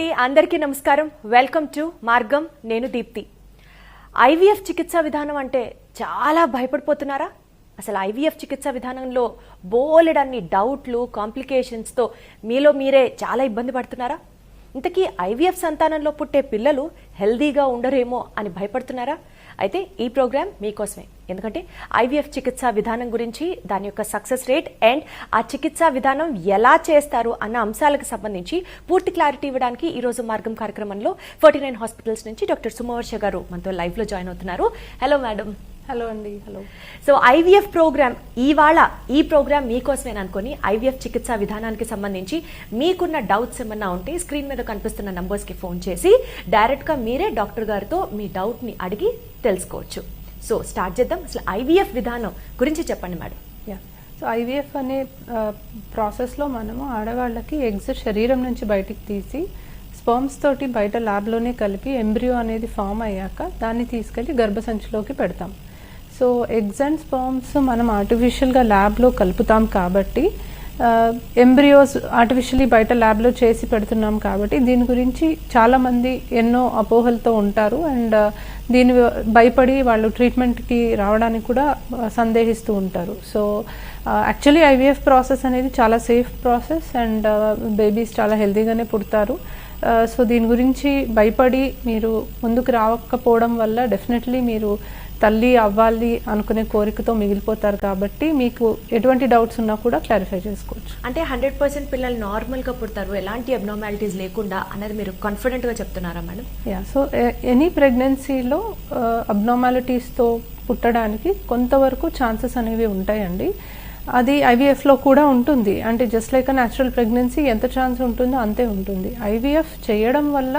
అండి. అందరికీ నమస్కారం. వెల్కమ్ టు మార్గం. నేను దీప్తి. ఐవీఎఫ్ చికిత్సా విధానం అంటే చాలా భయపడిపోతున్నారా? అసలు ఐవీఎఫ్ చికిత్సా విధానంలో బోలెడన్ని డౌట్లు కాంప్లికేషన్స్తో మీలో మీరే చాలా ఇబ్బంది పడుతున్నారా? ఇంతకీ ఐవీఎఫ్ సంతానంలో పుట్టే పిల్లలు హెల్దీగా ఉండరేమో అని భయపడుతున్నారా? అయితే ఈ ప్రోగ్రామ్ మీకోసమే. ఎందుకంటే ఐవీఎఫ్ చికిత్సా విధానం గురించి దాని యొక్క సక్సెస్ రేట్ అండ్ ఆ చికిత్సా విధానం ఎలా చేస్తారు అన్న అంశాలకు సంబంధించి పూర్తి క్లారిటీ ఇవ్వడానికి ఈ రోజు మార్గం కార్యక్రమంలో ఫోర్టీ నైన్ హాస్పిటల్స్ నుంచి డాక్టర్ సుమవర్ష గారు మనతో లైవ్లో జాయిన్ అవుతున్నారు. Hello madam. హలో అండి హలో. సో ఐవీఎఫ్ ప్రోగ్రామ్ ఇవాళ ఈ ప్రోగ్రామ్ మీకోసమే అనుకొని ఐవీఎఫ్ చికిత్సా విధానానికి సంబంధించి మీకున్న డౌట్స్ ఏమన్నా ఉంటే స్క్రీన్ మీద కనిపిస్తున్న నంబర్స్కి ఫోన్ చేసి డైరెక్ట్గా మీరే డాక్టర్ గారితో మీ డౌట్ని అడిగి తెలుసుకోవచ్చు. సో స్టార్ట్ చేద్దాం. అసలు ఐవీఎఫ్ విధానం గురించి చెప్పండి మేడం. యా సో ఐవీఎఫ్ అనే ప్రాసెస్లో మనము ఆడవాళ్ళకి ఎగ్స్ శరీరం నుంచి బయటికి తీసి స్పర్మ్స్ తోటి బయట ల్యాబ్లోనే కలిపి ఎంబ్రియో అనేది ఫామ్ అయ్యాక దాన్ని తీసుకెళ్ళి గర్భసంచిలోకి పెడతాం. సో ఎగ్స్ అండ్ స్పర్మ్స్ మనం ఆర్టిఫిషియల్గా ల్యాబ్లో కలుపుతాం కాబట్టి Uh, ఎంబ్రియోస్ ఆర్టిఫిషియలీ బయట ల్యాబ్లో చేసి పెడుతున్నాం కాబట్టి దీని గురించి చాలామంది ఎన్నో అపోహలతో ఉంటారు అండ్ uh, దీని భయపడి వాళ్ళు ట్రీట్మెంట్కి రావడానికి కూడా uh, సందేహిస్తూ ఉంటారు. సో యాక్చువల్లీ ఐవీఎఫ్ ప్రాసెస్ అనేది చాలా సేఫ్ ప్రాసెస్ అండ్ బేబీస్ చాలా హెల్తీగానే పుడతారు. సో దీని గురించి భయపడి మీరు ముందుకు రాకపోవడం వల్ల డెఫినెట్లీ మీరు తల్లి అవ్వాలి అనుకునే కోరికతో మిగిలిపోతారు కాబట్టి మీకు ఎటువంటి డౌట్స్ ఉన్నా కూడా క్లారిఫై చేసుకోవచ్చు. అంటే హండ్రెడ్ పర్సెంట్ పిల్లలు నార్మల్గా పుడతారు. ఎలాంటి అబ్నార్మాలిటీస్ లేకుండా అనేది మీరు కాన్ఫిడెంట్గా చెప్తున్నారా మేడం? యా సో ఎనీ ప్రెగ్నెన్సీలో అబ్నార్మాలిటీస్తో పుట్టడానికి కొంతవరకు ఛాన్సెస్ అనేవి ఉంటాయండి. అది ఐవీఎఫ్లో కూడా ఉంటుంది. అంటే జస్ట్ లైక్ న్యాచురల్ ప్రెగ్నెన్సీ ఎంత ఛాన్స్ ఉంటుందో అంతే ఉంటుంది. ఐవీఎఫ్ చేయడం వల్ల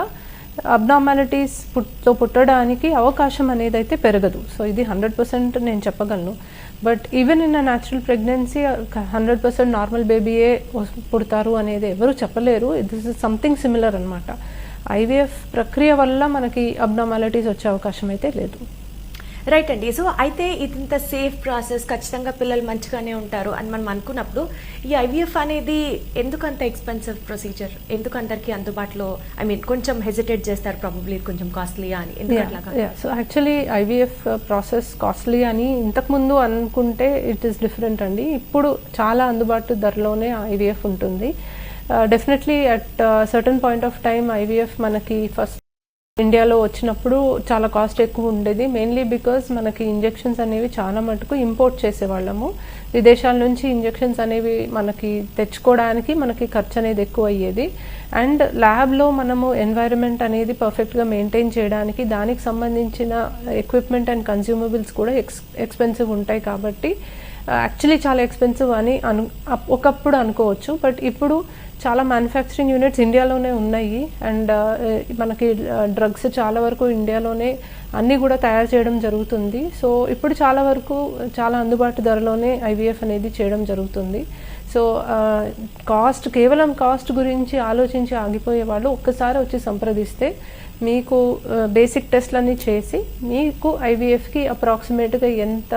అబ్నార్మాలిటీస్ పుట్తో పుట్టడానికి అవకాశం అనేది అయితే పెరగదు. సో ఇది హండ్రెడ్ పర్సెంట్ నేను చెప్పగలను. But even in a natural pregnancy hundred percent normal బేబీయే పుడతారు అనేది ఎవరు చెప్పలేరు. దిస్ ఇస్ సంథింగ్ సిమిలర్ అనమాట ఐవీఎఫ్ ప్రక్రియ వల్ల మనకి అబ్నార్మాలిటీస్ వచ్చే అవకాశం అయితే లేదు. రైట్ అండి సో అయితే ఇది ఇంత సేఫ్ ప్రాసెస్ ఖచ్చితంగా పిల్లలు మంచిగానే ఉంటారు అని మనం అనుకున్నప్పుడు ఈ ఐవీఎఫ్ అనేది ఎందుకు అంత ఎక్స్పెన్సివ్ ప్రొసీజర్ ఎందుకు అందరికి అందుబాటులో? ఐ మీన్ కొంచెం హెజిటేట్ చేస్తారు ప్రాబబ్లీ కొంచెం కాస్ట్లీయా అని. ఎందుకు so actually IVF process costly అని ఇంతకుముందు అనుకుంటే ఇట్ ఈస్ డిఫరెంట్ అండి ఇప్పుడు చాలా అందుబాటు ధరలోనే ఐవీఎఫ్ ఉంటుంది. Definitely at certain point of time IVF మనకి ఫస్ట్ ఇండియాలో వచ్చినప్పుడు చాలా కాస్ట్ ఎక్కువ ఉండేది. మెయిన్లీ బికాస్ మనకి ఇంజెక్షన్స్ అనేవి చాలా మటుకు ఇంపోర్ట్ చేసేవాళ్ళము. విదేశాల నుంచి ఇంజెక్షన్స్ అనేవి మనకి తెచ్చుకోవడానికి మనకి ఖర్చు అనేది ఎక్కువ అయ్యేది. అండ్ ల్యాబ్లో మనము ఎన్వైరన్మెంట్ అనేది పర్ఫెక్ట్గా మెయింటైన్ చేయడానికి దానికి సంబంధించిన ఎక్విప్మెంట్ అండ్ కన్జ్యూమబుల్స్ కూడా ఎక్స్ ఎక్స్పెన్సివ్ ఉంటాయి కాబట్టి యాక్చువల్లీ చాలా ఎక్స్పెన్సివ్ అని అను ఒకప్పుడు అనుకోవచ్చు. బట్ ఇప్పుడు చాలా మ్యానుఫ్యాక్చరింగ్ యూనిట్స్ ఇండియాలోనే ఉన్నాయి. అండ్ uh, eh, మనకి uh, డ్రగ్స్ చాలా వరకు ఇండియాలోనే అన్నీ కూడా తయారు చేయడం జరుగుతుంది. సో ఇప్పుడు చాలా వరకు చాలా అందుబాటు ధరలోనే ఐవీఎఫ్ అనేది చేయడం జరుగుతుంది. సో కాస్ట్ uh, కేవలం కాస్ట్ గురించి ఆలోచించి ఆగిపోయే వాళ్ళు ఒక్కసారి వచ్చి సంప్రదిస్తే మీకు బేసిక్ టెస్ట్లన్నీ చేసి మీకు ఐవీఎఫ్కి అప్రాక్సిమేట్గా ఎంత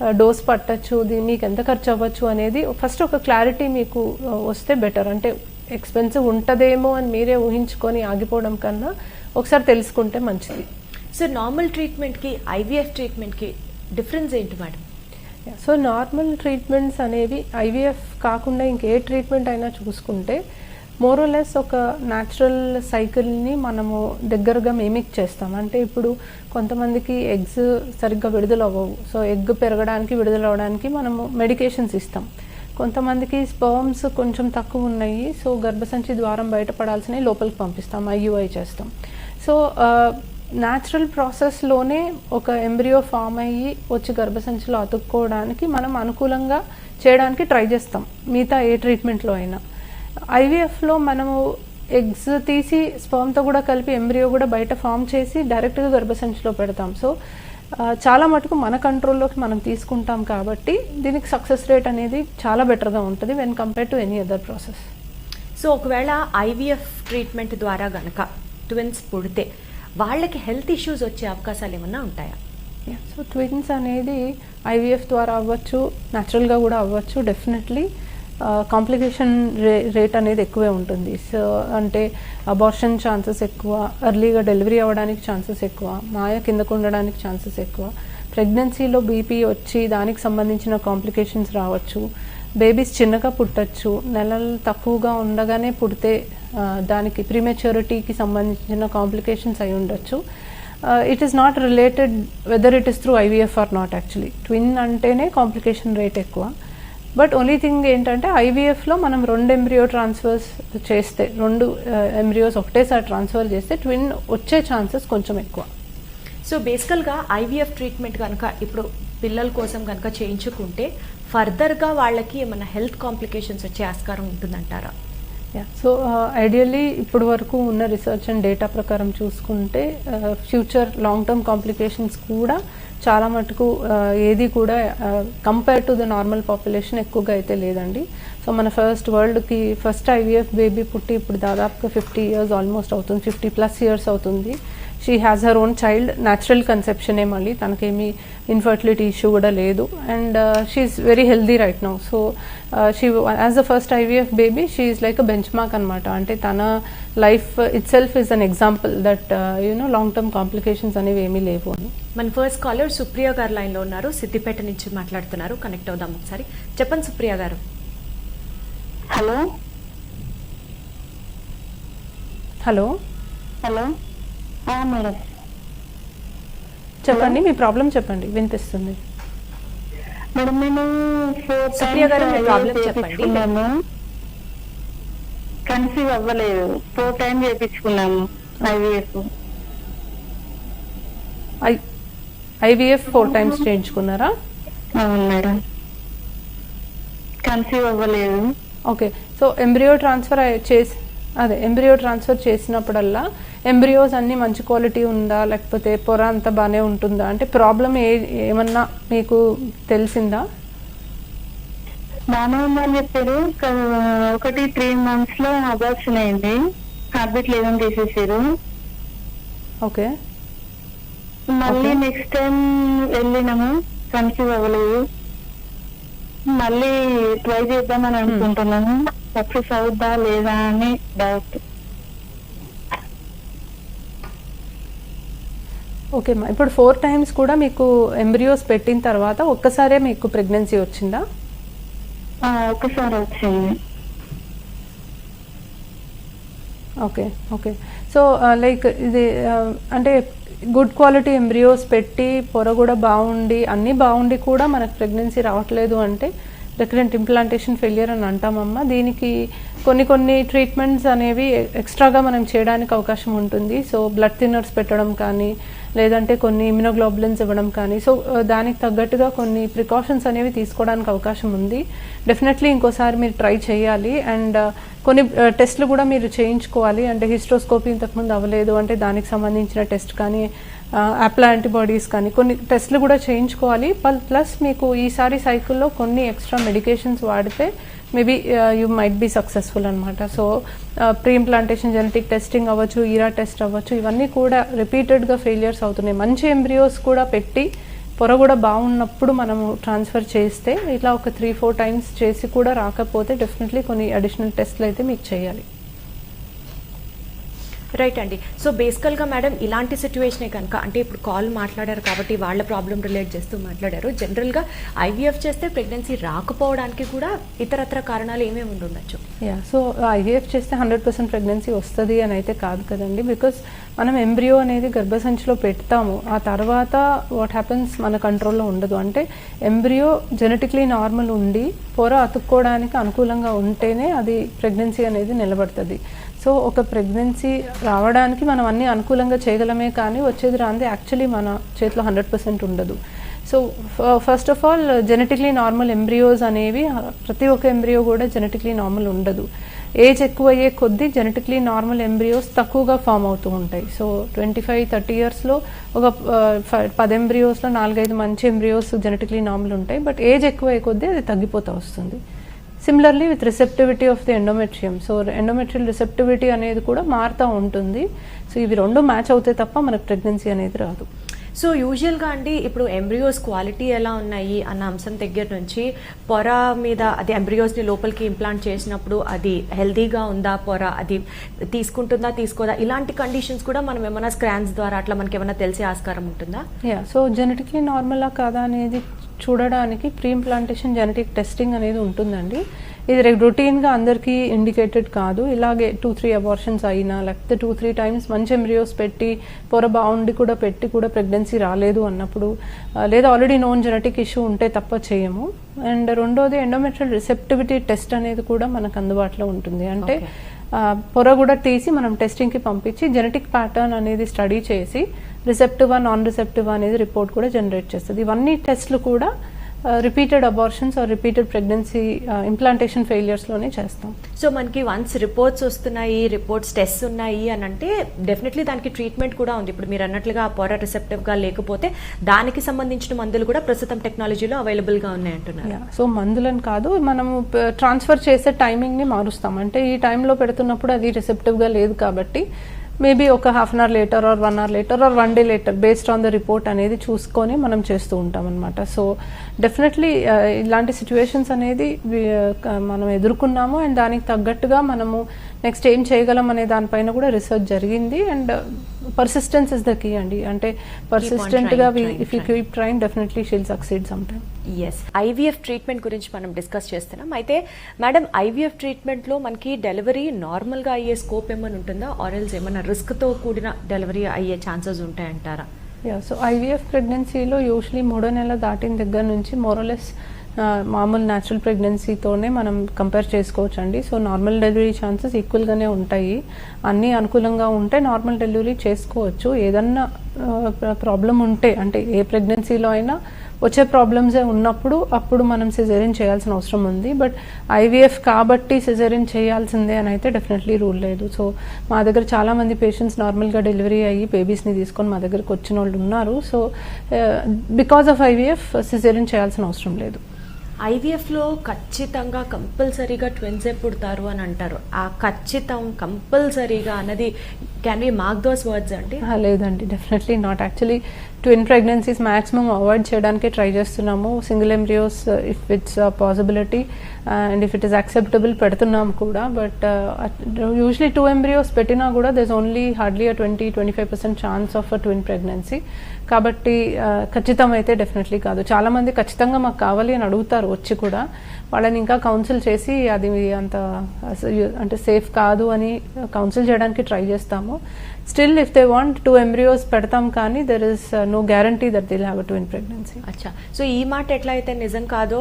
డోస్ పట్టచ్చు దీన్ని మీకు ఎంత ఖర్చు అవ్వచ్చు అనేది ఫస్ట్ ఒక క్లారిటీ మీకు వస్తే బెటర్ అంటే ఎక్స్పెన్సివ్ ఉంటుందేమో అని మీరే ఊహించుకొని ఆగిపోవడం కన్నా ఒకసారి తెలుసుకుంటే మంచిది. సో నార్మల్ ట్రీట్మెంట్కి ఐవీఎఫ్ ట్రీట్మెంట్కి డిఫరెన్స్ ఏంటి మేడం సో నార్మల్ ట్రీట్మెంట్స్ అనేవి ఐవీఎఫ్ కాకుండా ఇంకే ట్రీట్మెంట్ అయినా చూసుకుంటే మోరోలెస్ ఒక న్యాచురల్ సైకిల్ని మనము దగ్గరగా మేమిక్ చేస్తాం. అంటే ఇప్పుడు కొంతమందికి ఎగ్స్ సరిగ్గా విడుదల అవ్వవు. సో ఎగ్ పెరగడానికి విడుదల అవ్వడానికి మనము మెడికేషన్స్ ఇస్తాం. కొంతమందికి స్పర్మ్స్ కొంచెం తక్కువ ఉన్నాయి. సో గర్భసంచి ద్వారం బయటపడాల్సినవి లోపలికి పంపిస్తాం. ఐయుఐ చేస్తాం. సో న్యాచురల్ ప్రాసెస్లోనే ఒక ఎంబ్రియో ఫామ్ అయ్యి వచ్చి గర్భసంచిలో అతుక్కోవడానికి మనం అనుకూలంగా చేయడానికి ట్రై చేస్తాం. మిగతా ఏ ట్రీట్మెంట్లో అయినా. ఐవీఎఫ్లో మనము ఎగ్స్ తీసి స్పర్మ్తో కూడా కలిపి ఎంబ్రియో కూడా బయట ఫామ్ చేసి డైరెక్ట్గా గర్భసంచిలో పెడతాం. సో చాలా మటుకు మన కంట్రోల్లోకి మనం తీసుకుంటాం కాబట్టి దీనికి సక్సెస్ రేట్ అనేది చాలా బెటర్గా ఉంటుంది when compare to any other process. So ఒకవేళ ఐవీఎఫ్ ట్రీట్మెంట్ ద్వారా గనక ట్విన్స్ పుడితే వాళ్ళకి హెల్త్ ఇష్యూస్ వచ్చే అవకాశాలు ఏమన్నా ఉంటాయా? సో ట్విన్స్ అనేది ఐవీఎఫ్ ద్వారా అవ్వచ్చు న్యాచురల్గా కూడా అవ్వచ్చు డెఫినెట్లీ కాంప్లికేషన్ రే రేట్ అనేది ఎక్కువే ఉంటుంది. సో అంటే అబార్షన్ ఛాన్సెస్ ఎక్కువ ఎర్లీగా డెలివరీ అవ్వడానికి ఛాన్సెస్ ఎక్కువ మాయ కిందకు ఉండడానికి ఛాన్సెస్ ఎక్కువ. ప్రెగ్నెన్సీలో బీపీ వచ్చి దానికి సంబంధించిన కాంప్లికేషన్స్ రావచ్చు. బేబీస్ చిన్నగా పుట్టచ్చు. నెలలు తక్కువగా ఉండగానే పుడితే దానికి ప్రీమెచ్యూరిటీకి సంబంధించిన కాంప్లికేషన్స్ అయి ఉండొచ్చు. It is not related whether it is through IVF or not actually twin అంటేనే కాంప్లికేషన్ రేట్ ఎక్కువ. బట్ ఓన్లీ థింగ్ ఏంటంటే ఐవీఎఫ్లో మనం రెండు ఎంబ్రియో ట్రాన్స్ఫర్స్ చేస్తే రెండు ఎంబ్రియోస్ ఒకటేసారి ట్రాన్స్ఫర్ చేస్తే ట్విన్ వచ్చే ఛాన్సెస్ కొంచెం ఎక్కువ. సో బేసికల్గా ఐవీఎఫ్ ట్రీట్మెంట్ కనుక ఇప్పుడు పిల్లల కోసం కనుక చేయించుకుంటే ఫర్దర్గా వాళ్ళకి ఏమైనా హెల్త్ కాంప్లికేషన్స్ వచ్చే ఆస్కారం ఉంటుందంటారా? యా సో ఐడియల్లీ ఇప్పుడు వరకు ఉన్న రీసెర్చ్ అండ్ డేటా ప్రకారం చూసుకుంటే ఫ్యూచర్ లాంగ్ టర్మ్ కాంప్లికేషన్స్ కూడా చాలా మటుకు ఏది కూడా compare to the normal population ఎక్కువగా అయితే లేదండి. సో మన ఫస్ట్ వరల్డ్కి ఫస్ట్ ఐవీఎఫ్ బేబీ పుట్టి ఇప్పుడు దాదాపుగా ఫిఫ్టీ ఇయర్స్ ఆల్మోస్ట్ అవుతుంది ఫిఫ్టీ ప్లస్ ఇయర్స్ అవుతుంది. She has her own child natural కన్సెప్షనే మళ్ళీ. తనకేమీ ఇన్ఫర్టిలిటీ ఇష్యూ కూడా లేదు. And she is very healthy right now so she as the first IVF baby she is like a bench mark అనమాట అంటే తన life itself is an example that you know long term complications అనేవి ఏమీ లేవు అని. మన first caller Supriya గారు లైన్లో ఉన్నారు. సిద్దిపేట నుంచి మాట్లాడుతున్నారు. కనెక్ట్ అవుదాం ఒకసారి. చెప్పండి సుప్రియ గారు. Hello hello hello madam. చెప్పండి మీ ప్రాబ్లం చెప్పండి వినిపిస్తుంది. మేడం మేము ఫోర్ సుప్రియ గారు, మీ చెప్పండి. చేయించుకున్నాము కన్సీవ్ అవ్వలేదు. Four time చేయించుకున్నాము IVF I IVF four times చేయించుకున్నారా? అవును మేడం. కన్సీవ్ అవ్వలేదు. ఓకే. సో ఎంబ్రియో ట్రాన్స్ఫర్ చేసి అదే ఎంబ్రియో ట్రాన్స్ఫర్ చేసినప్పుడల్లా ఎంబ్రియోస్ అన్నీ మంచి క్వాలిటీ ఉందా లేకపోతే పొర అంతా బాగానే ఉంటుందా? అంటే ప్రాబ్లం ఏ ఏమన్నా మీకు తెలిసిందా? బాగానే ఉందని చెప్పారు. ఒకటి త్రీ మంత్స్లో అబార్షన్ అయింది. హార్బిట్ లేదని తీసేసారు. ఓకే. మళ్ళీ. నెక్స్ట్ టైం వెళ్ళినాము. కన్సీవ్ అవ్వలేదు. మళ్ళీ ట్రై చేద్దామని అనుకుంటున్నాను సక్సెస్ అవుద్దా లేదా అని డౌట్ ఓకే ఇప్పుడు ఫోర్ టైమ్స్ కూడా మీకు ఎంబ్రియోస్ పెట్టిన తర్వాత ఒక్కసారే మీకు ప్రెగ్నెన్సీ వచ్చిందా? ఆ, ఒకసారి వచ్చింది. ఓకే ఓకే సో లైక్ ఇది ఆ, అంటే గుడ్ క్వాలిటీ ఎంబ్రియోస్ పెట్టి పొర కూడా బాగుండి అన్నీ బాగుండి కూడా మనకు ప్రెగ్నెన్సీ రావట్లేదు అంటే రికరెంట్ ఇంప్లాంటేషన్ ఫెయిలియర్ అని అంటామమ్మా. దీనికి కొన్ని కొన్ని ట్రీట్మెంట్స్ అనేవి ఎక్స్ట్రాగా మనం చేయడానికి అవకాశం ఉంటుంది. సో బ్లడ్ థిన్నర్స్ పెట్టడం కానీ లేదంటే కొన్ని ఇమ్యునోగ్లోబులిన్స్ ఇవ్వడం కానీ. సో uh, దానికి తగ్గట్టుగా కొన్ని ప్రికాషన్స్ అనేవి తీసుకోవడానికి అవకాశం ఉంది. డెఫినెట్లీ ఇంకోసారి మీరు ట్రై చేయాలి. అండ్ uh, కొన్ని uh, టెస్ట్లు కూడా మీరు చేయించుకోవాలి. అంటే హిస్ట్రోస్కోపీ ఇంతకుముందు అవ్వలేదు. అంటే దానికి సంబంధించిన టెస్ట్ కానీ యాప్లా యాంటీబాడీస్ కానీ కొన్ని టెస్ట్లు కూడా చేయించుకోవాలి. పల్- ప్లస్ మీకు ఈసారి సైకిల్లో కొన్ని ఎక్స్ట్రా మెడికేషన్స్ వాడితే maybe you might be successful అనమాట so pre implantation genetic testing అవ్వచ్చు ఈరా టెస్ట్ అవ్వచ్చు ఇవన్నీ కూడా రిపీటెడ్గా ఫెయిలియర్స్ అవుతున్నాయి. మంచి ఎంబ్రియోస్ కూడా పెట్టి పొర కూడా బాగున్నప్పుడు మనము ట్రాన్స్ఫర్ చేస్తే ఇట్లా ఒక త్రీ ఫోర్ టైమ్స్ చేసి కూడా రాకపోతే డెఫినెట్లీ కొన్ని అడిషనల్ టెస్ట్లు అయితే మీకు చేయాలి. రైట్ అండి. సో బేసికల్గా మేడం ఇలాంటి సిచ్యువేషనే కనుక అంటే ఇప్పుడు కాల్ మాట్లాడారు కాబట్టి వాళ్ళ ప్రాబ్లం రిలేట్ చేస్తూ మాట్లాడారు. జనరల్గా ఐవీఎఫ్ చేస్తే ప్రెగ్నెన్సీ రాకపోవడానికి కూడా ఇతరత్ర కారణాలు ఏమేమి ఉండొచ్చు యా సో ఐవీఎఫ్ చేస్తే హండ్రెడ్ పర్సెంట్ ప్రెగ్నెన్సీ వస్తుంది అని అయితే కాదు కదండి. బికాస్ మనం ఎంబ్రియో అనేది గర్భసంచిలో పెడతాము. ఆ తర్వాత వాట్ హ్యాపన్స్ మన కంట్రోల్లో ఉండదు. అంటే ఎంబ్రియో జెనెటిక్లీ నార్మల్ ఉండి పొర అతుక్కోవడానికి అనుకూలంగా ఉంటేనే అది ప్రెగ్నెన్సీ అనేది నిలబడుతుంది. సో ఒక ప్రెగ్నెన్సీ రావడానికి మనం అన్ని అనుకూలంగా చేయగలమే కానీ వచ్చేది రాంది యాక్చువల్లీ మన చేతిలో హండ్రెడ్ పర్సెంట్ ఉండదు. So first of all genetically normal embryos అనేవి ప్రతి ఒక్క ఎంబ్రియో కూడా జెనెటిక్లీ నార్మల్ ఉండదు. ఏజ్ ఎక్కువ అయ్యే కొద్దీ జెనెటిక్లీ నార్మల్ ఎంబ్రియోస్ తక్కువగా ఫామ్ అవుతూ ఉంటాయి. సో ట్వంటీ ఫైవ్ థర్టీ ఇయర్స్లో ఒక పది ఎంబ్రియోస్లో నాలుగైదు మంచి ఎంబ్రియోస్ జెనెటిక్లీ నార్మల్ ఉంటాయి. బట్ ఏజ్ ఎక్కువ అయ్యే కొద్దీ అది తగ్గిపోతూ వస్తుంది. Similarly with receptivity of the endometrium so endometrial receptivity అనేది కూడా మారుతూ ఉంటుంది. సో ఇవి రెండు మ్యాచ్ అవుతాయి తప్ప మనకు ప్రెగ్నెన్సీ అనేది రాదు. సో యూజువల్గా అండి ఇప్పుడు ఎంబ్రియోస్ క్వాలిటీ ఎలా ఉన్నాయి అన్న అంశం దగ్గర నుంచి పొర మీద అది ఎంబ్రియోస్ని లోపలికి ఇంప్లాంట్ చేసినప్పుడు అది హెల్దీగా ఉందా పొర అది తీసుకుంటుందా తీసుకోదా? ఇలాంటి కండిషన్స్ కూడా మనం ఏమైనా స్క్రాన్స్ ద్వారా అట్లా మనకి ఏమైనా తెలిసే ఆస్కారం ఉంటుందా? సో జెనెటిక్లీ నార్మలా కాదా అనేది చూడడానికి ప్రీ ఇంప్లాంటేషన్ జెనెటిక్ టెస్టింగ్ అనేది ఉంటుందండి. ఇది రొటీన్గా అందరికీ ఇండికేటెడ్ కాదు. ఇలాగే టూ త్రీ అబార్షన్స్ అయినా లేకపోతే టూ త్రీ టైమ్స్ మంచి ఎంబ్రియోస్ పెట్టి పొర బాగుండి కూడా పెట్టి కూడా ప్రెగ్నెన్సీ రాలేదు అన్నప్పుడు లేదా ఆల్రెడీ నోన్ జెనెటిక్ ఇష్యూ ఉంటే తప్ప చేయము. అండ్ రెండోది ఎండోమెట్రల్ రిసెప్టివిటీ టెస్ట్ అనేది కూడా మనకు అందుబాటులో ఉంటుంది. అంటే పొర కూడా తీసి మనం టెస్టింగ్కి పంపించి జెనెటిక్ ప్యాటర్న్ అనేది స్టడీ చేసి రిసెప్టివా నాన్ రిసెప్టివా అనేది రిపోర్ట్ కూడా జనరేట్ చేస్తుంది. ఇవన్నీ టెస్ట్లు కూడా repeated abortions or repeated pregnancy implantation ఫెయిలియర్స్లోనే చేస్తాం. సో మనకి వన్స్ రిపోర్ట్స్ వస్తున్నాయి రిపోర్ట్స్ టెస్ట్ ఉన్నాయి అని అంటే డెఫినెట్లీ దానికి ట్రీట్మెంట్ కూడా ఉంది. ఇప్పుడు మీరు అన్నట్లుగా ఆ పొర రిసెప్టివ్గా లేకపోతే దానికి సంబంధించిన మందులు కూడా ప్రస్తుతం టెక్నాలజీలో అవైలబుల్గా ఉన్నాయి అంటున్నారు. యా సో మందులను కాదు మనము ట్రాన్స్ఫర్ చేసే టైమింగ్ని మారుస్తాం. అంటే ఈ టైంలో పెడుతున్నప్పుడు అది రిసెప్టివ్గా లేదు కాబట్టి మేబీ ఒక half an hour later or one hour later or one day later based on the report అనేది చూసుకొని మనం చేస్తూ ఉంటాం అనమాట సో డెఫినెట్లీ uh, ఇలాంటి సిచ్యువేషన్స్ అనేది uh, మనం ఎదుర్కొన్నాము అండ్ దానికి తగ్గట్టుగా మనము నెక్స్ట్ ఏం చేయగలం అనే దానిపైన కూడా రీసెర్చ్ జరిగింది. And persistence is the key అండి అంటే పర్సిస్టెంట్గా if you keep trying definitely she'll succeed some time yes IVF treatment గురించి మనం డిస్కస్ చేస్తున్నాం. అయితే మేడం ఐవీఎఫ్ ట్రీట్మెంట్లో మనకి డెలివరీ నార్మల్గా అయ్యే స్కోప్ ఏమైనా ఉంటుందా? ఆరెల్స్ ఏమైనా రిస్క్తో కూడిన డెలివరీ అయ్యే ఛాన్సెస్ ఉంటాయంటారా? యా సో ఐవీఎఫ్ ప్రెగ్నెన్సీలో యూజువలీ మూడో నెల దాటిన దగ్గర నుంచి మోరలెస్ మామూలు న్యాచురల్ ప్రెగ్నెన్సీతోనే మనం కంపేర్ చేసుకోవచ్చు అండి సో నార్మల్ డెలివరీ ఛాన్సెస్ ఈక్వల్గానే ఉంటాయి. అన్నీ అనుకూలంగా ఉంటే నార్మల్ డెలివరీ చేసుకోవచ్చు. ఏదన్నా ప్రాబ్లం ఉంటే అంటే ఏ ప్రెగ్నెన్సీలో అయినా వచ్చే ప్రాబ్లమ్సే ఉన్నప్పుడు అప్పుడు మనం సిజేరియన్ చేయాల్సిన అవసరం ఉంది. బట్ ఐవీఎఫ్ కాబట్టి సిజేరియన్ చేయాల్సిందే అని అయితే డెఫినెట్లీ రూల్ లేదు. సో మా దగ్గర చాలామంది పేషెంట్స్ నార్మల్గా డెలివరీ అయ్యి బేబీస్ని తీసుకొని మా దగ్గరకు వచ్చిన వాళ్ళు ఉన్నారు so because of IVF caesarean చేయాల్సిన అవసరం లేదు. ఐవీఎఫ్లో ఖచ్చితంగా కంపల్సరీగా ట్విన్సే పుడతారు అని అంటారు. ఆ ఖచ్చితం కంపల్సరీగా అన్నది can be mark those words అంటే లేదండి definitely not actually twin pregnancies maximum avoid చేయడానికి ట్రై చేస్తున్నాము. Single embryos if it's possibility and if it is acceptable పెడుతున్నాం కూడా. బట్ యూజువలీ టూ ఎంబ్రియోస్ పెట్టినా కూడా there's only hardly twenty twenty five percent chance of a twin pregnancy కాబట్టి ఖచ్చితం అయితే definitely కాదు. చాలామంది ఖచ్చితంగా మాకు కావాలి అని అడుగుతారు వచ్చి కూడా. వాళ్ళని ఇంకా కౌన్సిల్ చేసి అది అంత uh, అంటే సేఫ్ కాదు అని కౌన్సిల్ చేయడానికి ట్రై చేస్తాము. Still if they want two embryos పెడతాం కానీ there is no guarantee that they'll have twin pregnancy అచ్చా. సో ఈ మాట ఎట్లా అయితే నిజం కాదో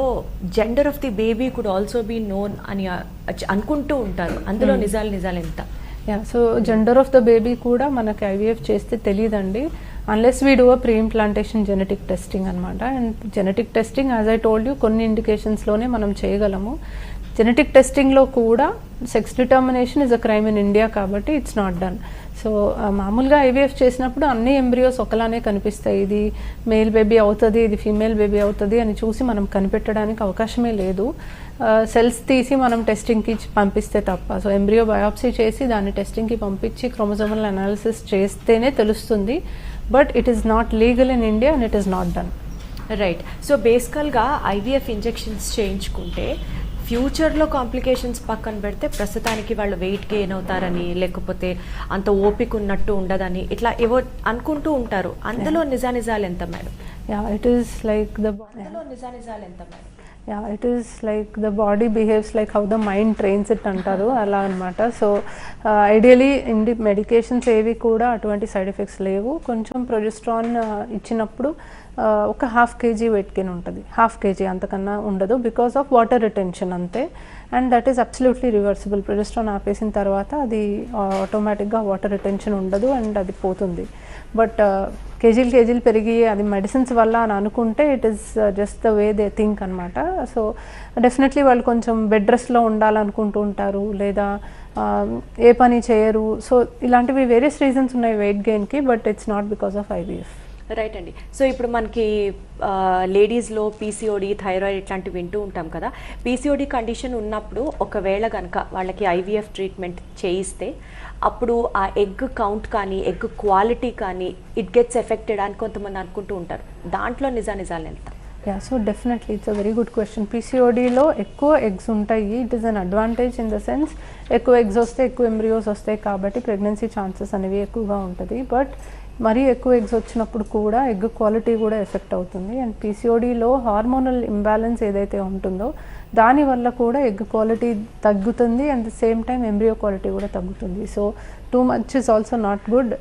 gender of the baby could also be known అని అచ్చ- అనుకుంటూ ఉంటారు. అందులో నిజాలు నిజాలు ఎంత? Yeah so gender of the baby కూడా మనకి ఐవీఎఫ్ చేస్తే తెలియదండి unless we do a pre implantation genetic testing అనమాట and genetic testing as I told you కొన్ని ఇండికేషన్స్లోనే మనం చేయగలము. జెనెటిక్ టెస్టింగ్లో కూడా sex determination is a crime in India కాబట్టి ఇట్స్ నాట్ డన్ సో మామూలుగా ఐవీఎఫ్ చేసినప్పుడు అన్ని ఎంబ్రియోస్ ఒకలానే కనిపిస్తాయి. ఇది మేల్ బేబీ అవుతుంది ఇది ఫీమేల్ బేబీ అవుతుంది అని చూసి మనం కనిపెట్టడానికి అవకాశమే లేదు. సెల్స్ తీసి మనం టెస్టింగ్కి పంపిస్తే తప్ప. సో ఎంబ్రియో బయాప్సీ చేసి దాన్ని టెస్టింగ్కి పంపించి క్రోమోజోమల్ అనాలిసిస్ చేస్తేనే తెలుస్తుంది. But it is not legal in India and it is not done right so బేసికల్గా ఐవీఎఫ్ ఇంజెక్షన్స్ చేయించుకుంటే ఫ్యూచర్లో కాంప్లికేషన్స్ పక్కన పెడితే ప్రస్తుతానికి వాళ్ళు వెయిట్ గెయిన్ అవుతారని లేకపోతే అంత ఓపిక ఉన్నట్టు ఉండదని ఇట్లా ఏవో అనుకుంటూ ఉంటారు. అందులో నిజానిజాలు ఎంత madam? Yeah it is like the అందులో నిజానిజాలు ఎంత madam? Yeah it is like the body behaves like how the mind trains it అంటారు. అలా అనమాట సో ఐడియలీ ఇండి మెడికేషన్స్ ఏవి కూడా అటువంటి సైడ్ ఎఫెక్ట్స్ లేవు. కొంచెం ప్రొజెస్ట్రాన్ ఇచ్చినప్పుడు ఆ, ఒక హాఫ్ కేజీ వెయిట్ గెయిన్ ఉంటుంది. హాఫ్ కేజీ అంతకన్నా ఉండదు బికాస్ ఆఫ్ వాటర్ రిటెన్షన్ అంతే. And that is absolutely reversible progesterone ఆపేసిన తర్వాత అది ఆటోమేటిక్గా వాటర్ రిటెన్షన్ ఉండదు అండ్ అది పోతుంది. బట్ కేజీలు కేజీలు పెరిగి అది మెడిసిన్స్ వల్ల అని అనుకుంటే it is just the way they think అనమాట సో డెఫినెట్లీ వాళ్ళు కొంచెం బెడ్ రెస్ట్లో ఉండాలనుకుంటూ ఉంటారు. లేదా ఏ పని చేయరు. సో ఇలాంటివి వేరియస్ రీజన్స్ ఉన్నాయి weight గెయిన్కి but it's not because of IVF right అండి. సో ఇప్పుడు మనకి లేడీస్లో పీసీఓడి థైరాయిడ్ ఇట్లాంటివి వింటూ ఉంటాం కదా. పీసీఓడి కండిషన్ ఉన్నప్పుడు ఒకవేళ కనుక వాళ్ళకి ఐవీఎఫ్ ట్రీట్మెంట్ చేయిస్తే అప్పుడు ఆ ఎగ్ కౌంట్ కానీ ఎగ్ క్వాలిటీ కానీ ఇట్ గెట్స్ ఎఫెక్టెడ్ అని కొంతమంది అనుకుంటూ ఉంటారు. దాంట్లో నిజా నిజాలు ఎంత? Yeah so definitely it's a very good question పీసీఓడిలో ఎక్కువ ఎగ్స్ ఉంటాయి. It is an advantage in the sense ఎక్కువ ఎగ్స్ వస్తే ఎక్కువ ఎంబ్రియోస్ వస్తాయి కాబట్టి ప్రెగ్నెన్సీ ఛాన్సెస్ అనేవి ఎక్కువగా ఉంటుంది. బట్ మరీ ఎక్కువ ఎగ్స్ వచ్చినప్పుడు కూడా ఎగ్ క్వాలిటీ కూడా ఎఫెక్ట్ అవుతుంది. అండ్ పీసీఓడిలో హార్మోనల్ ఇంబ్యాలెన్స్ ఏదైతే ఉంటుందో దానివల్ల కూడా ఎగ్ క్వాలిటీ తగ్గుతుంది and the same time embryo quality కూడా తగ్గుతుంది. So too much is also not good.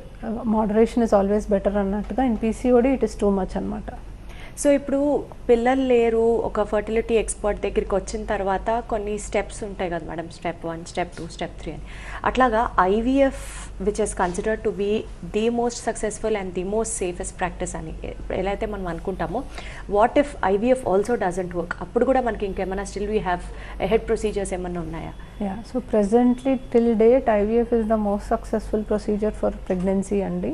Moderation is always better అన్నట్టుగా in PCOD it is too much అనమాట సో ఇప్పుడు పిల్లలు లేరు ఒక ఫర్టిలిటీ ఎక్స్పర్ట్ దగ్గరికి వచ్చిన తర్వాత కొన్ని స్టెప్స్ ఉంటాయి కదా madam step one step two step three అని. అట్లాగా IVF which is considered to be the most successful and the most safest practice అని. ఎలా అయితే మనం అనుకుంటామో what if IVF also doesn't work అప్పుడు కూడా మనకి ఇంకేమైనా still we have head procedures ఏమైనా ఉన్నాయా? Yeah so presently till date IVF is the most successful procedure for pregnancy అండి.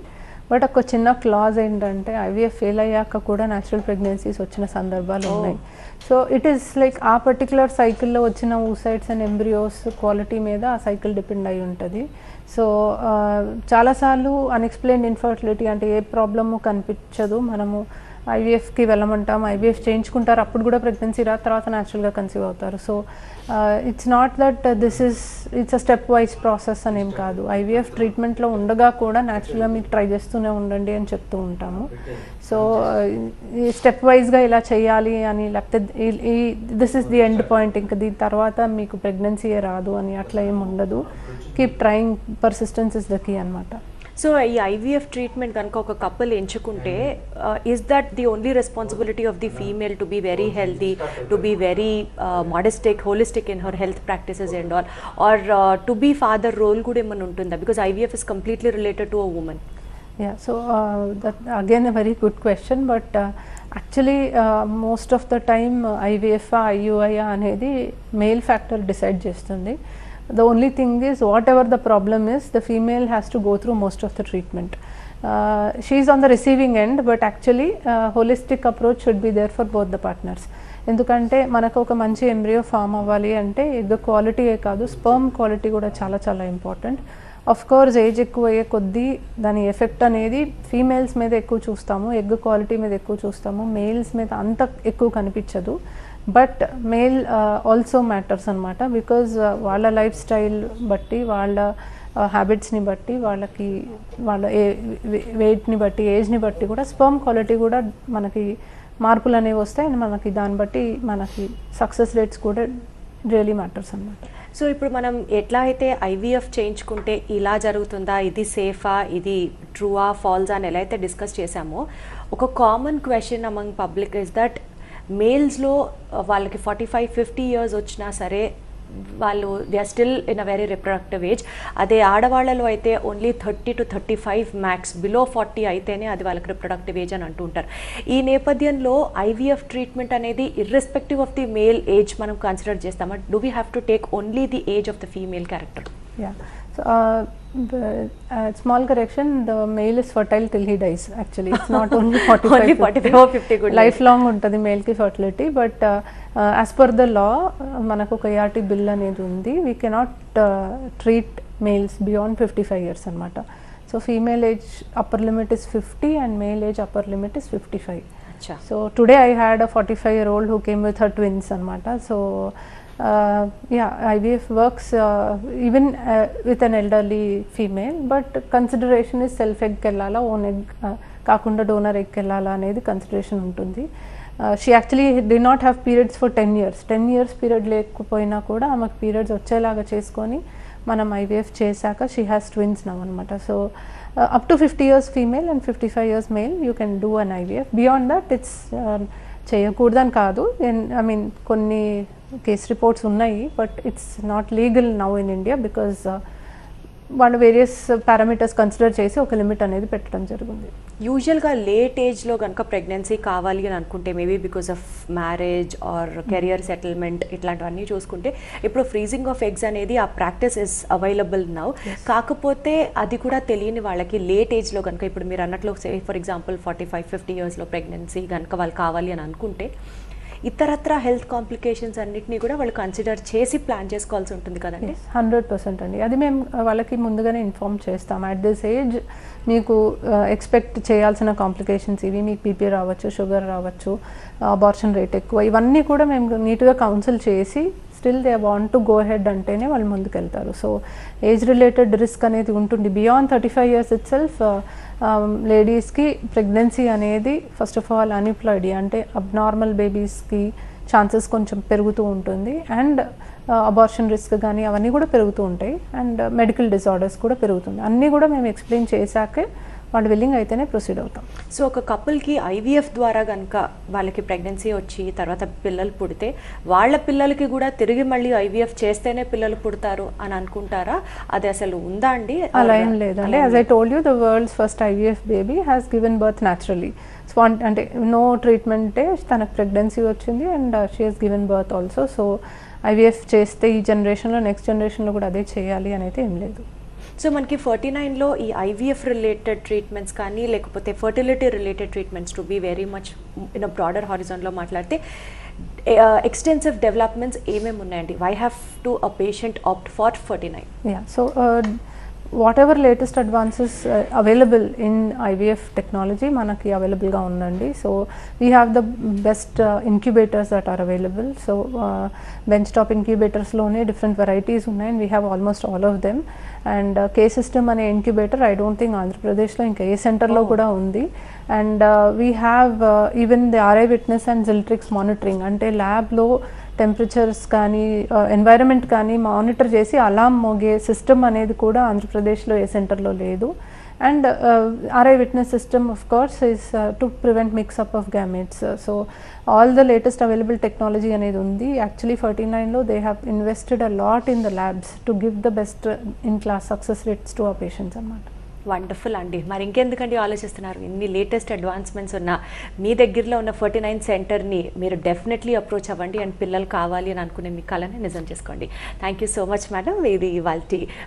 బట్ ఒక చిన్న క్లాజ్ ఏంటంటే ఐవీఎఫ్ ఫెయిల్ అయ్యాక కూడా న్యాచురల్ ప్రెగ్నెన్సీస్ వచ్చిన సందర్భాలు. ఉన్నాయి. So it is like a particular సైకిల్లో వచ్చిన ఊసైడ్స్ అండ్ ఎంబ్రియోస్ క్వాలిటీ మీద ఆ సైకిల్ డిపెండ్ అయి ఉంటుంది. సో చాలాసార్లు అన్ఎక్స్ప్లెయిన్ ఇన్ఫర్టిలిటీ అంటే ఏ ప్రాబ్లము కనిపించదు. మనము ఐవీఎఫ్కి వెళ్ళమంటాం ఐవీఎఫ్ చేయించుకుంటారు. అప్పుడు కూడా ప్రెగ్నెన్సీ రా తర్వాత న్యాచురల్గా కన్సీవ్ అవుతారు. So it's not that this is it's a step wise process అనేం కాదు. ఐవీఎఫ్ ట్రీట్మెంట్లో ఉండగా కూడా న్యాచురల్గా మీకు ట్రై చేస్తూనే ఉండండి అని చెప్తూ ఉంటాము. సో uh, ఈ స్టెప్ వైజ్గా ఇలా చేయాలి అని లేకపోతే ఈ this is the end point ఇంకా దీని తర్వాత మీకు ప్రెగ్నెన్సీయే రాదు అని అట్లా ఏం ఉండదు. Keep trying persistence is the key అనమాట సో ఈ ఐవీఎఫ్ ట్రీట్మెంట్ కనుక ఒక కపుల్ ఎంచుకుంటే is that the only responsibility of the female to be very healthy to be very modest holistic in her health practices and all or to be father role కూడా ఏమైనా ఉంటుందా? Because IVF is completely related to a women Yeah, so uh, that again a very good question, but uh, actually uh, most of the time uh, IVF, IUI అనేది male factor decide చేస్తుంది. The only thing is whatever the problem is the female has to go through most of the treatment she is on the receiving end but actually holistic approach should be there for both the partners ఎందుకంటే మనకు ఒక మంచి embryo form అవ్వాలి అంటే egg క్వాలిటీయే కాదు sperm quality కూడా చాలా చాలా ఇంపార్టెంట్ ఆఫ్ కోర్స్ ఏజ్ ఎక్కువ అయ్యే కొద్దీ దాని ఎఫెక్ట్ అనేది ఫీమేల్స్ మీద ఎక్కువ చూస్తాము ఎగ్ క్వాలిటీ మీద ఎక్కువ చూస్తాము మేల్స్ మీద అంత ఎక్కువ కనిపించదు. బట్ మేల్ ఆల్సో మ్యాటర్స్ అనమాట బికాజ్ వాళ్ళ లైఫ్ స్టైల్ బట్టి వాళ్ళ uh, హ్యాబిట్స్ని బట్టి వాళ్ళకి వాళ్ళ ఏ వెయిట్ని బట్టి ఏజ్ని బట్టి కూడా స్పర్మ్ క్వాలిటీ కూడా మనకి మార్పులు అనేవి వస్తాయి. అండ్ మనకి దాన్ని బట్టి మనకి సక్సెస్ రేట్స్ కూడా రియలీ మ్యాటర్స్ అనమాట సో ఇప్పుడు మనం ఎట్లా అయితే ఐవీఎఫ్ చేయించుకుంటే ఇలా జరుగుతుందా? ఇది సేఫా ఇది ట్రూవా ఫాల్స్ అని ఎలా అయితే డిస్కస్ చేశామో ఒక common question among public is that మేల్స్లో వాళ్ళకి ఫార్టీ ఫైవ్ ఫిఫ్టీ ఇయర్స్ వచ్చినా సరే వాళ్ళు they are still in a very reproductive age అదే ఆడవాళ్ళలో అయితే only thirty two thirty five max below forty అయితేనే అది వాళ్ళకి రిప్రొడక్టివ్ ఏజ్ అని అంటూ ఉంటారు. ఈ నేపథ్యంలో ఐవీఎఫ్ ట్రీట్మెంట్ అనేది irrespective of the male age మనం కన్సిడర్ చేస్తాం do we have to take only the age of the female character uh, the, uh, small correction, the male is fertile till he dies. Actually, it's not only 45, Only 45 or 50 good lifelong ఉంటుంది మేల్కి fertility but as per the law మనకు ఒక ART bill అనేది ఉంది. We cannot treat males beyond fifty five years అనమాట so female age upper limit is fifty and male age upper limit is fifty five so today I had a forty five year old who came with her twins అనమాట so ya IVF works even with an elderly female but consideration is self ఎగ్కి వెళ్ళాలా own egg కాకుండా donor ఎగ్కి వెళ్ళాలా అనేది consideration ఉంటుంది. She actually did not have periods for ten years ten years period లేకపోయినా కూడా ఆమెకు పీరియడ్స్ వచ్చేలాగా చేసుకొని మనం ఐవీఎఫ్ చేశాక షీ హ్యాస్ ట్విన్స్ నవ్ అనమాట so up to fifty years female and fifty five years male you can do an IVF beyond that it's చేయకూడదని కాదు. ఐ మీన్ కొన్ని కేస్ రిపోర్ట్స్ ఉన్నాయి but it's not legal now in India because వాళ్ళు various parameters consider చేసి ఒక limit అనేది పెట్టడం జరిగింది. యూజువల్గా లేట్ ఏజ్లో కనుక ప్రెగ్నెన్సీ కావాలి అని అనుకుంటే maybe because of marriage or career settlement ఇట్లాంటివన్నీ చూసుకుంటే ఇప్పుడు ఫ్రీజింగ్ ఆఫ్ ఎగ్స్ అనేది ఆ ప్రాక్టీస్ ఇస్ అవైలబుల్ నౌ కాకపోతే అది కూడా తెలియని వాళ్ళకి లేట్ ఏజ్లో కనుక ఇప్పుడు మీరు అన్నట్లు say for example forty five fifty ఇయర్స్లో ప్రెగ్నెన్సీ కనుక వాళ్ళు కావాలి అని అనుకుంటే ఇతరత్ర హెల్త్ కాంప్లికేషన్స్ అన్నిటినీ కూడా వాళ్ళు కన్సిడర్ చేసి ప్లాన్ చేసుకోవాల్సి ఉంటుంది కదండి? హండ్రెడ్ పర్సెంట్ అండి. అది మేము వాళ్ళకి ముందుగానే ఇన్ఫామ్ చేస్తాం. అట్ దిస్ ఏజ్ మీకు ఎక్స్పెక్ట్ చేయాల్సిన కాంప్లికేషన్స్ ఇవి మీకు బీపీ రావచ్చు షుగర్ రావచ్చు అబార్షన్ రేట్ ఎక్కువ ఇవన్నీ కూడా మేము నీట్గా కౌన్సిల్ చేసి still they want to go head అంటేనే వాళ్ళు ముందుకెళ్తారు. సో ఏజ్ రిలేటెడ్ రిస్క్ అనేది ఉంటుంది. Beyond thirty five years itself లేడీస్కి ప్రెగ్నెన్సీ అనేది ఫస్ట్ ఆఫ్ ఆల్ అన్ఎంప్లాయిడ్ అంటే అబ్నార్మల్ బేబీస్కి ఛాన్సెస్ కొంచెం పెరుగుతూ ఉంటుంది. అండ్ అబార్షన్ రిస్క్ కానీ అవన్నీ కూడా పెరుగుతూ ఉంటాయి. అండ్ మెడికల్ డిజార్డర్స్ కూడా పెరుగుతుంది. అన్నీ కూడా మేము ఎక్స్ప్లెయిన్ చేశాకే వాళ్ళు విల్లింగ్ అయితేనే ప్రొసీడ్ అవుతాం. సో ఒక కపుల్కి ఐవీఎఫ్ ద్వారా కనుక వాళ్ళకి ప్రెగ్నెన్సీ వచ్చి తర్వాత పిల్లలు పుడితే వాళ్ళ పిల్లలకి కూడా తిరిగి మళ్ళీ ఐవీఎఫ్ చేస్తేనే పిల్లలు పుడతారు అని అనుకుంటారా? అది అసలు ఉందా అండి? అలా ఏం లేదండి. As I told you the world's first IVF baby has given birth naturally span అంటే నో ట్రీట్మెంటే తనకు ప్రెగ్నెన్సీ వచ్చింది and she has given birth also so IVF చేస్తే ఈ జనరేషన్లో నెక్స్ట్ జనరేషన్లో కూడా అదే చేయాలి అని అయితే ఏం లేదు. సో మనకి ఫార్టీ నైన్లో ఈ ఐవీఎఫ్ రిలేటెడ్ ట్రీట్మెంట్స్ కానీ లేకపోతే fertility related treatments to be very much in a broader హారిజాన్లో మాట్లాడితే ఎక్స్టెన్సివ్ డెవలప్మెంట్స్ ఏమేమి ఉన్నాయండి? Why have to a patient opt for forty nine so whatever latest advances uh, available in IVF technology మనకి అవైలబుల్గా ఉందండి. So we have the best incubators that are available so bench top ఇంక్యుబేటర్స్లోనే different varieties ఉన్నాయి and we have almost all of them and K system అనే incubator I don't think ఆంధ్రప్రదేశ్లో ఇంకా ఏ సెంటర్లో కూడా ఉంది. And we have even the RI witness and Giltrix monitoring అంటే ల్యాబ్లో టెంపరేచర్స్ కానీ ఎన్వైరన్మెంట్ కానీ మానిటర్ చేసి అలాం మోగే సిస్టమ్ అనేది కూడా ఆంధ్రప్రదేశ్లో ఏ సెంటర్లో లేదు. And RI witness system of course is to prevent mixup of gametes so all the latest available technology అనేది ఉంది. యాక్చువల్లీ ఫార్టీ నైన్లో they have invested a lot in the labs to give the best in class success rates to ఆ patients అన్నమాట. Wonderful అండి. మరి ఇంకెందుకండి ఆలోచిస్తున్నారు? ఇన్ని latest advancements ఉన్న మీ దగ్గరలో ఉన్న ఫార్టీ నైన్ సెంటర్ని మీరు డెఫినెట్లీ అప్రోచ్ అవ్వండి. అండ్ పిల్లలు కావాలి అని అనుకునే మీ కళని నిజం చేసుకోండి. Thank you so much madam. ఇది ఇవాళ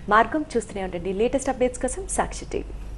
మార్గం చూస్తూనే ఉండండి. లేటెస్ట్ అప్డేట్స్ కోసం సాక్షి టీవీ.